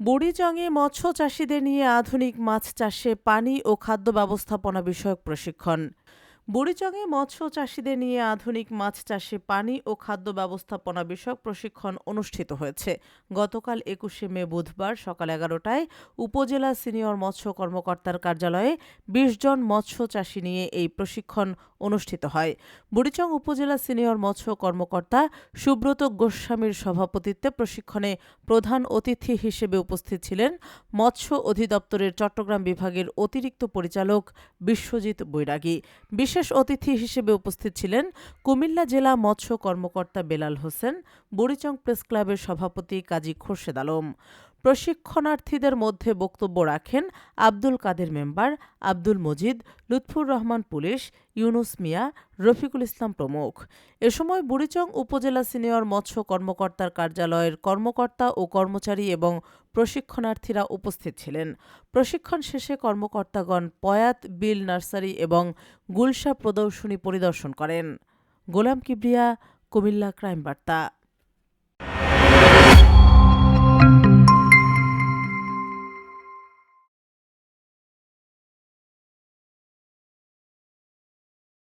বুড়িচংয়ে মৎস্য চাষিদের নিয়ে আধুনিক মাছ চাষে পানি ও খাদ্য ব্যবস্থাপনা বিষয়ক প্রশিক্ষণ। বুড়িচংয়ে মৎস্য চাষিদের নিয়ে আধুনিক মাছ চাষে পানি ও খাদ্য ব্যবস্থাপনা বিষয়ক প্রশিক্ষণ অনুষ্ঠিত হয়েছে। গতকাল একুশে মে বুধবার সকাল এগারোটায় উপজেলা সিনিয়র মৎস্য কর্মকর্তার কার্যালয়ে বিশ জন মৎস্য চাষি নিয়ে এই প্রশিক্ষণ অনুষ্ঠিত হয়। বুড়িচং উপজেলা সিনিয়র মৎস্য কর্মকর্তা সুব্রত গোস্বামীর সভাপতিত্বে প্রশিক্ষণে প্রধান অতিথি হিসেবে উপস্থিত ছিলেন মৎস্য অধিদপ্তরের চট্টগ্রাম বিভাগের অতিরিক্ত পরিচালক বিশ্বজিৎ বৈরাগী। বিশেষ অতিথি হিসেবে উপস্থিত ছিলেন কুমিল্লা জেলা মৎস্য কর্মকর্তা বেলাল হোসেন, বুড়িচং প্রেস ক্লাবের সভাপতি কাজী খোরশেদ আলম। প্রশিক্ষণার্থীদের মধ্যে বক্তব্য রাখেন আব্দুল কাদের মেম্বার, আব্দুল মজিদ, লুৎফুর রহমান পুলিশ, ইউনুস মিয়া, রফিকুল ইসলাম প্রমুখ। এ সময় বুড়িচং উপজেলা সিনিয়র মৎস্য কর্মকর্তার কার্যালয়ের কর্মকর্তা ও কর্মচারী এবং প্রশিক্ষণার্থীরা উপস্থিত ছিলেন। প্রশিক্ষণ শেষে কর্মকর্তাগণ পয়াত, বিল নার্সারি এবং গুলশা প্রদর্শনী পরিদর্শন করেন। গোলাম কিবরিয়া, কুমিল্লা ক্রাইম বার্তা